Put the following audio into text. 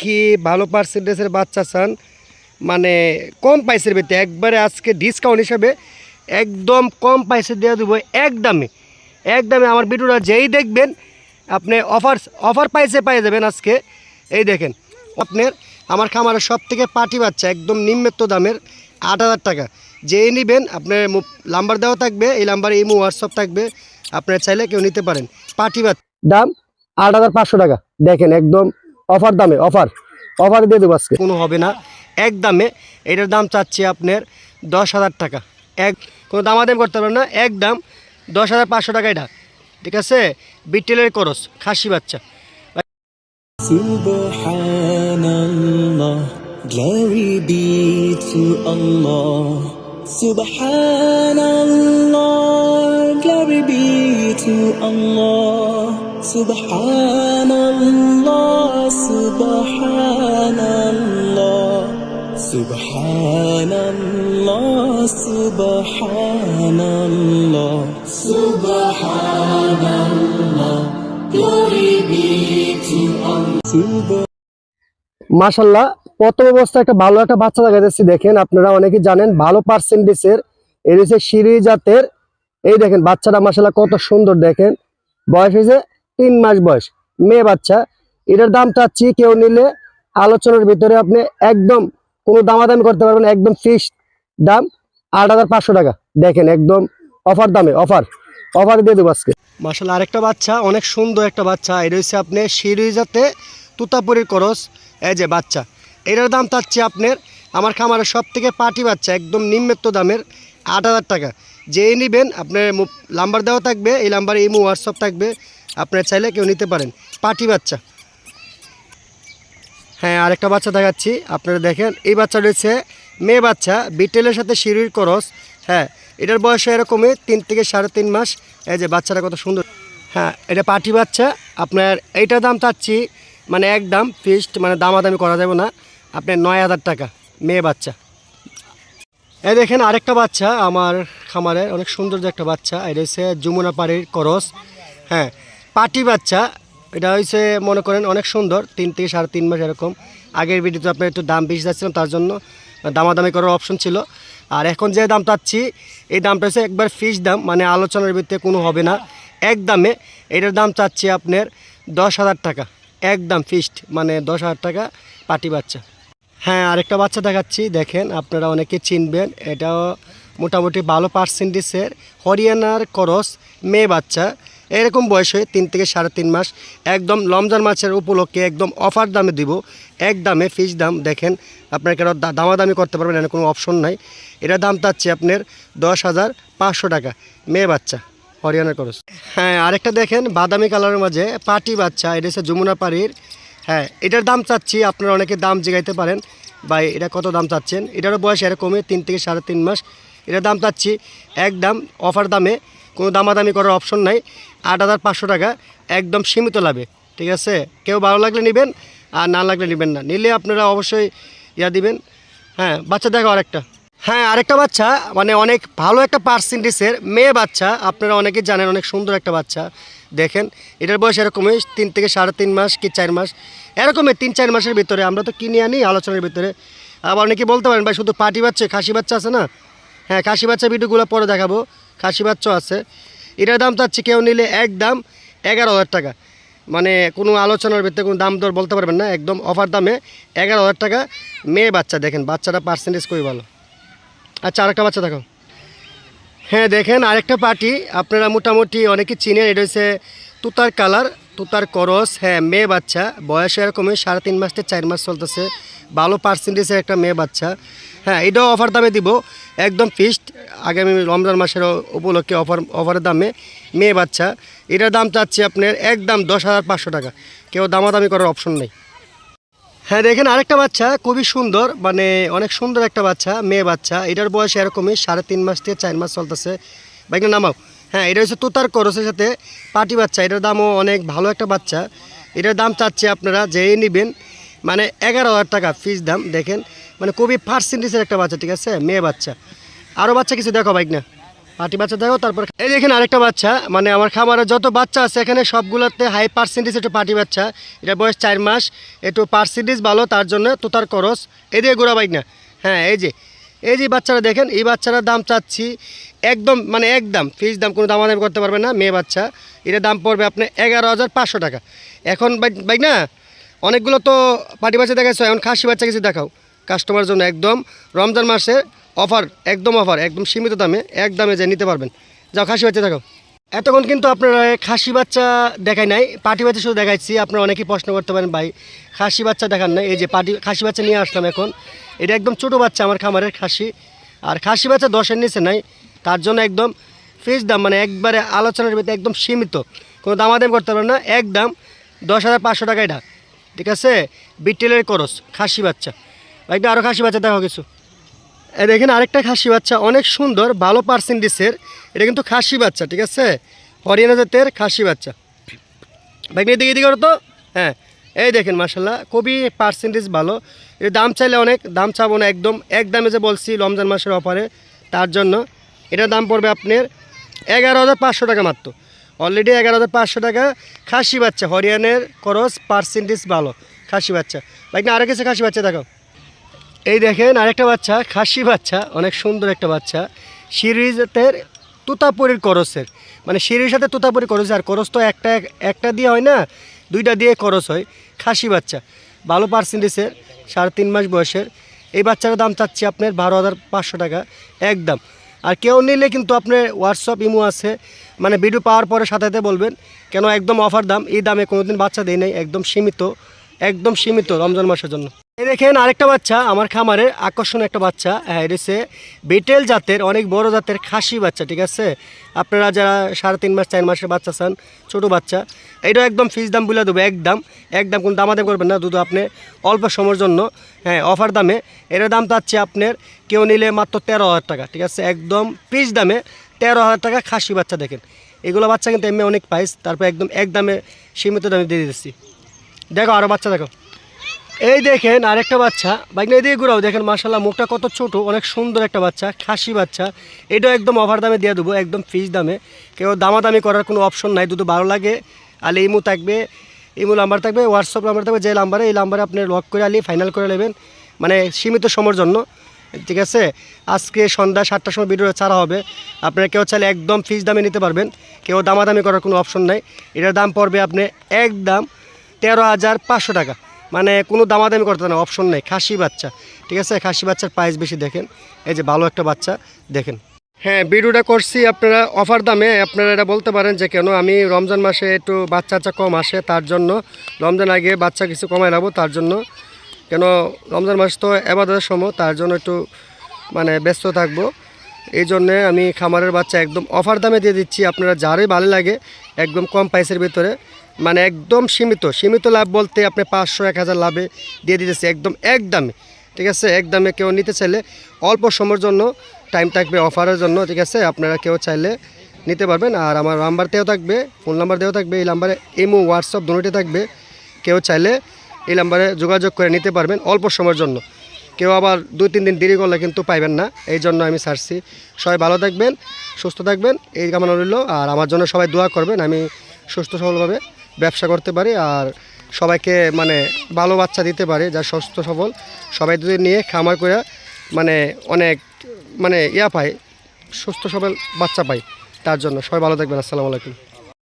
কি ভালো পার্সেন্টেজের বাচ্চা চান? মানে কম প্রাইসের ভিতরে। একবারে আজকে ডিসকাউন্ট হিসাবে একদম কম প্রাইসে দেওয়া দেবো এক দামে। এক দামে আমার ভিডিওটা যেই দেখবেন, আপনি অফার অফার প্রাইসে পাই যাবেন আজকে। এই দেখেন, আপনার আমার খামারের সব থেকে পাটি বাচ্চা, একদম নিম্নত দামের আট হাজার টাকা। যেই নেবেন, আপনার নাম্বার দেওয়া থাকবে, এই নাম্বারে ইমো হোয়াটসঅ্যাপ থাকবে, আপনার চাইলে কেউ নিতে পারেন। পাটি বাচ্চা। দাম আট হাজার পাঁচশো টাকা। দেখেন, একদম অফার দামে অফার। অফার দিয়ে দেবো আজকে। কোনো হবে না। এক দামে এটার দাম চাচ্ছি আপনার দশ হাজার টাকা। এক কোনো দামাদাম করতে পারবেন না। এক দাম দশ হাজার পাঁচশো টাকা এটা। ঠিক আছে? বিটেলের করস খাসি বাচ্চা। glory be to Allah. Subhanallah, glory be to Allah. Glory be to Allah. মাশাল্লাহ প্রথম অবস্থায় একটা ভালো একটা বাচ্চা দেখা যাচ্ছে, দেখেন আপনারা অনেকে জানেন, ভালো পার্সেন্টেজের এই হচ্ছে সিঁড়ি জাতের এই দেখেন বাচ্চাটা মাশাল্লাহ কত সুন্দর দেখেন বয়স হয়েছে তিন মাস বয়স, মেয়ে বাচ্চা। এটার দাম চাচ্ছি কেউ নিলে আলোচনার ভিতরে আপনি একদম কোনো দামাদামি করতে পারবেন একদম ফিক্সড দাম। আট হাজার পাঁচশো টাকা। দেখেন একদম অফার দামে অফার অফার দিয়ে দেবো আজকে। মাসাল্লাহ আরেকটা বাচ্চা, অনেক সুন্দর একটা বাচ্চা। এটা হচ্ছে আপনি সিঁড়ি জাতে তুতাপুরির করস এই যে বাচ্চা। এটার দাম চাচ্ছি আপনার, আমার খামারের সব থেকে পাটি বাচ্চা, একদম নিম্নত্ব দামের আট হাজার টাকা। যেই নেবেন, আপনার নাম্বার দেওয়া থাকবে, এই নাম্বারে ইমো হোয়াটসঅ্যাপ থাকবে। আপনার চাইলে কেউ নিতে পারেন। পাটি বাচ্চা। হ্যাঁ আরেকটা বাচ্চা দেখাচ্ছি। আপনারা দেখেন, এই বাচ্চা রয়েছে মেয়ে বাচ্চা বিটেলের সাথে সিঁড়ির করস। হ্যাঁ এটার বয়স এরকমই, তিন থেকে সাড়ে তিন মাস। এই যে বাচ্চাটা কত সুন্দর। হ্যাঁ এটা পাটি বাচ্চা। আপনার এইটার দাম চাচ্ছি মানে এক দাম ফিক্সড মানে দামাদামি করা যাবে না। আপনার নয় হাজার টাকা, মেয়ে বাচ্চা। এই দেখেন, আরেকটা বাচ্চা আমার খামারে অনেক সুন্দর যে একটা বাচ্চা। এটা হচ্ছে যমুনা পাড়ির করস। হ্যাঁ পাটি বাচ্চা, এটা হচ্ছে মনে করেন, অনেক সুন্দর, তিন থেকে সাড়ে তিন মাস এরকম। আগের ভিডিওতে আপনার একটু দাম বেশি যাচ্ছিলাম তার জন্য দামাদামি করার অপশন ছিল। আর এখন যে দাম চাচ্ছি এই দামটা হচ্ছে একবার ফিক্স দাম মানে আলোচনার ভিত্তিতে কোনো হবে না। এক দামে, এটার দাম চাচ্ছি আপনার দশ হাজার টাকা। একদম ফিক্সড মানে দশ হাজার টাকা পাটি বাচ্চা। হ্যাঁ আরেকটা বাচ্চা দেখাচ্ছি, দেখেন, আপনারা অনেকে চিনবেন, এটাও মোটামুটি ভালো পার্সেন্টেজের হরিয়ানার করস মেয়ে বাচ্চা। এরকম বয়স তিন থেকে সাড়ে তিন মাস, একদম রমজান মাছের উপলক্ষে একদম অফার দামে দিব। এক দামে ফিক্স দাম, দেখেন, আপনার কেন দামাদামি করতে পারবেন, এখানে কোনো অপশন নাই। এটার দাম চাচ্ছে আপনার দশ হাজার পাঁচশো টাকা, মেয়ে বাচ্চা, হরিয়ানার করস হ্যাঁ আরেকটা দেখেন, বাদামি কালারের মাঝে পাটি বাচ্চা, এটা হচ্ছে যমুনা পাড়ির। হ্যাঁ এটার দাম চাচ্ছি, আপনারা অনেকে দাম জিগাইতে পারেন। বা এটা কত দাম চাচ্ছেন? এটারও বয়স এরকমই, তিন থেকে সাড়ে তিন মাস। এটার দাম চাচ্ছি, এক দাম অফার দামে কোনো দামাদামি করার অপশন নাই। আট হাজার পাঁচশো টাকা একদম সীমিত লাভে, ঠিক আছে? কেউ ভালো লাগলে নেবেন, আর না লাগলে নেবেন না। নিলে আপনারা অবশ্যই ইয়া দিবেন। হ্যাঁ বাচ্চা দেখো আরেকটা। হ্যাঁ আরেকটা বাচ্চা মানে অনেক ভালো একটা পার্সেন্টেজের মেয়ে বাচ্চা। আপনারা অনেকে জানেন, অনেক সুন্দর একটা বাচ্চা। দেখেন, এটার বয়স এরকমই তিন থেকে সাড়ে তিন মাস কি চার মাস। এরকমই তিন চার মাসের ভিতরে আমরা তো কিনে আনি আলোচনার ভিতরে। আবার অনেকে বলতে পারেন, ভাই, শুধু পাটি বাচ্চা, খাসি বাচ্চা আছে না? হ্যাঁ খাসি বাচ্চা ভিডিওগুলো পরে দেখাবো। খাসি বাচ্চা আছে। এটার দাম চাচ্ছি কেউ নিলে এক দাম এগারো হাজার টাকা। মানে কোনো আলোচনার ভিতরে কোনো দাম দর বলতে পারবেন না, একদম অফার দামে এগারো হাজার টাকা। মেয়ে বাচ্চা দেখেন, বাচ্চাটা পার্সেন্টেজ খুবই ভালো। আচ্ছা আরেকটা বাচ্চা দেখো। হ্যাঁ দেখেন, আরেকটা পার্টি, আপনারা মোটামুটি অনেকে চিনেন, এটা হচ্ছে তুতার কালার, তুতার করস হ্যাঁ মেয়ে বাচ্চা, বয়স এরকমই, সাড়ে তিন মাস থেকে চার মাস চলতেছে। ভালো পার্সেন্টেজের একটা মেয়ে বাচ্চা। হ্যাঁ এটাও অফার দামে দিব। একদম ফিক্সড আগামী রমজান মাসের উপলক্ষে অফার অফারের দামে মেয়ে বাচ্চা। এটার দাম চাচ্ছি আপনার একদম দশ হাজার পাঁচশো টাকা। কেউ দামাদামি করার অপশন নেই। হ্যাঁ দেখেন আরেকটা বাচ্চা, খুবই সুন্দর মানে অনেক সুন্দর একটা বাচ্চা, মেয়ে বাচ্চা। এটার বয়স এরকমই, সাড়ে তিন মাস থেকে চার মাস চলতেছে। বাইকটা নামাও। হ্যাঁ এটা হচ্ছে তোতার করসের সাথে পাটি বাচ্চা। এটার দামও অনেক ভালো একটা বাচ্চা। এটার দাম চাচ্ছে আপনারা যেই নেবেন মানে এগারো হাজার টাকা ফিস দাম, দেখেন। মানে খুবই পার্সেন্টেজের একটা বাচ্চা, ঠিক আছে? মেয়ে বাচ্চা। আরও বাচ্চা কিছু দেখো বাইক না? পাটি বাচ্চা দেখো, তারপর এই দেখেন আরেকটা বাচ্চা মানে আমার খামারে যত বাচ্চা আছে, এখানে সবগুলোতে হাই পার্সেন্টেজ একটু পাটি বাচ্চা। এটা বয়স চার মাস, একটু পার্সেন্টেজ ভালো, তার জন্য তোতার করস এই দিয়ে গোড়া বাইক না? হ্যাঁ এই যে। এই যে বাচ্চারা দেখেন, এই বাচ্চাটার দাম চাচ্ছি একদম মানে একদম ফিজ দাম কোনো দামাদামি করতে পারবে না, মেয়ে বাচ্চা। এটার দাম পড়বে আপনার এগারো হাজার পাঁচশো টাকা। এখন বাইক না? অনেকগুলো তো পাটি বাচ্চা দেখাচ্ছ এখন খাসি বাচ্চা কিছু দেখাও। কাস্টমার জন্য একদম রমজান মাসে অফার একদম অফার একদম সীমিত দামে, এক দামে যে নিতে পারবেন। যাও, খাসি বাচ্চা দেখাও। এতক্ষণ কিন্তু আপনারা খাসি বাচ্চা দেখাই নাই পাটি বাচ্চা শুধু দেখাইছি, আপনারা অনেকেই প্রশ্ন করতে পারেন, ভাই, খাসি বাচ্চা দেখান নাই? এই যে পাটি খাসি বাচ্চা নিয়ে আসলাম এখন। এটা একদম ছোটো বাচ্চা আমার খামারের খাসি। আর খাসি বাচ্চা দশের নিচে নাই, তার জন্য একদম ফিক্স দাম মানে একবারে আলোচনার ভিতরে একদম সীমিত। কোনো দামাদাম করতে পারবেন না একদম দশ হাজার পাঁচশো টাকা এটা। ঠিক আছে? বিটেলের করস, খাসি বাচ্চা। ভাইটা আরও খাসি বাচ্চা দেখো কিছু। দেখেন, আরেকটা খাসি বাচ্চা, অনেক সুন্দর, ভালো পার্সেন্টেজের এটা কিন্তু খাসি বাচ্চা, ঠিক আছে? হরিয়ানা জাতের খাসি বাচ্চা। ভাই এদিকে এদিকে তো। হ্যাঁ এই দেখেন মাসাল্লাহ খুবই পার্সেন্টেজ ভালো। এর দাম চাইলে অনেক, দাম চাবো না একদম, এক দামে যে বলছি রমজান মাসের অফারে তার জন্য। এটার দাম পড়বে আপনার এগারো হাজার পাঁচশো টাকা মাত্র। অলরেডি এগারো হাজার পাঁচশো টাকা খাসি বাচ্চা, হরিয়ানের খরচ পার্সেন্টেজ ভালো, খাসি বাচ্চা। ভাই না আরও কিছু খাসি বাচ্চা দেখো এই দেখেন আরেকটা বাচ্চা, খাসি বাচ্চা, অনেক সুন্দর একটা বাচ্চা। সিরিজের তুতাপুরির করসের মানে সিঁড়ির সাথে তুতাপুরি করস আর করস তো একটা একটা দিয়ে হয় না, দুইটা দিয়ে করস হয়, খাসি বাচ্চা। ভালো পার্সেন্টেজের সাড়ে তিন মাস বয়সের। এই বাচ্চার দাম চাচ্ছি আপনার বারো হাজার পাঁচশো টাকা, একদম। আর কেউ নিলে কিন্তু আপনার হোয়াটসঅ্যাপ ইমো আছে। মানে ভিডিও পাওয়ার পরে সাথে বলবেন, কেন একদম অফার দাম, এই দামে কোনোদিন বাচ্চা দেয় নাই, একদম সীমিত একদম সীমিত রমজান মাসের জন্য। এই দেখেন আরেকটা বাচ্চা, আমার খামারে আকর্ষণ একটা বাচ্চা। হ্যাঁ হচ্ছে বিটেল জাতের, অনেক বড় জাতের খাসি বাচ্চা, ঠিক আছে? আপনারা যারা সাড়ে তিন মাস, চার মাসের বাচ্চা চান, ছোটো বাচ্চা এটা একদম ফিস দাম বলে দেবো, একদম একদম কোনো দামাদাম করবেন না। দুধ আপনি অল্প সময়ের জন্য হ্যাঁ অফার দামে। এটার দাম চাচ্ছে আপনার, কেউ নিলে মাত্র তেরো হাজার টাকা, ঠিক আছে? একদম পিস দামে তেরো হাজার টাকা খাসি বাচ্চা দেখেন। এগুলো বাচ্চা কিন্তু এমনি অনেক প্রাইস তারপর একদম, এক দামে সীমিত দামে দিয়ে দিচ্ছি দেখো আরও বাচ্চা দেখো। এই দেখেন আরেকটা বাচ্চা বাইক এদিকে ঘুরাও, দেখেন মাসাল্লাহ মুখটা কত ছোট, অনেক সুন্দর একটা বাচ্চা, খাসি বাচ্চা। এটাও একদম অফার দামে দিয়ে দেবো, একদম ফিস দামে। কেউ দামাদামি করার কোনো অপশন নাই দুটো ভালো লাগে আলে ইমু থাকবে ইমু নাম্বার থাকবে হোয়াটসঅ্যাপ নাম্বার থাকবে, যে নাম্বারে এই নাম্বারে আপনি লক করে আলি ফাইনাল করে নেবেন মানে সীমিত সময়ের জন্য, ঠিক আছে? আজকে সন্ধ্যা সাতটার সময় ভিডিও ছাড়া হবে, আপনারা কেউ চাইলে একদম ফিস দামে নিতে পারবেন, কেউ দামাদামি করার কোনো অপশন নাই, এটার দাম পড়বে আপনি একদম তেরো হাজার পাঁচশো টাকা মানে কোনো দামাদামি করতে না অপশন নেই, খাসি বাচ্চা, ঠিক আছে? খাসি বাচ্চার প্রাইস বেশি দেখেন, এই যে ভালো একটা বাচ্চা, দেখেন। হ্যাঁ ভিডিওটা করছি আপনারা অফার দামে। আপনারা এটা বলতে পারেন যে, কেন আমি রমজান মাসে একটু বাচ্চা কম আসে, তার জন্য। রমজান আগে বাচ্চা কিছু কমাই নেব তার জন্য। কেন রমজান মাস তো এবাদতের সময়, তার জন্য একটু মানে ব্যস্ত থাকব। এই জন্যে আমি খামারের বাচ্চা একদম অফার দামে দিয়ে দিচ্ছি, আপনারা যারই ভালো লাগে, একদম কম প্রাইসের ভিতরে। মানে একদম সীমিত সীমিত লাভ বলতে আপনি পাঁচশো, এক হাজার লাভে দিয়ে দিতেছি, একদম এক দামে। ঠিক আছে? এক দামে কেউ নিতে চাইলে অল্প সময়ের জন্য টাইম থাকবে অফারের জন্য, ঠিক আছে? আপনারা কেউ চাইলে নিতে পারবেন। আর আমার নাম্বার দেওয়া থাকবে ফোন নাম্বার দেওয়া থাকবে, এই নাম্বারে ইমো হোয়াটসঅ্যাপ দুটোটি থাকবে। কেউ চাইলে এই নাম্বারে যোগাযোগ করে নিতে পারবেন অল্প সময়ের জন্য। কেউ আবার দুই, তিন দিন দেরি করলে কিন্তু পাইবেন না, এই জন্য আমি ছাড়ছি। সবাই ভালো থাকবেন, সুস্থ থাকবেন, এই কামনা রইল। আর আমার জন্য সবাই দোয়া করবেন, আমি সুস্থ সবলভাবে ব্যবসা করতে পারি। আর সবাইকে মানে ভালো বাচ্চা দিতে পারে যা সুস্থ সবল। সবাই যদি নিয়ে খামার করে মানে অনেক মানে ইয়া পায় সুস্থ সবল বাচ্চা পায়। তার জন্য সবাই ভালো থাকবেন আসসালামু আলাইকুম।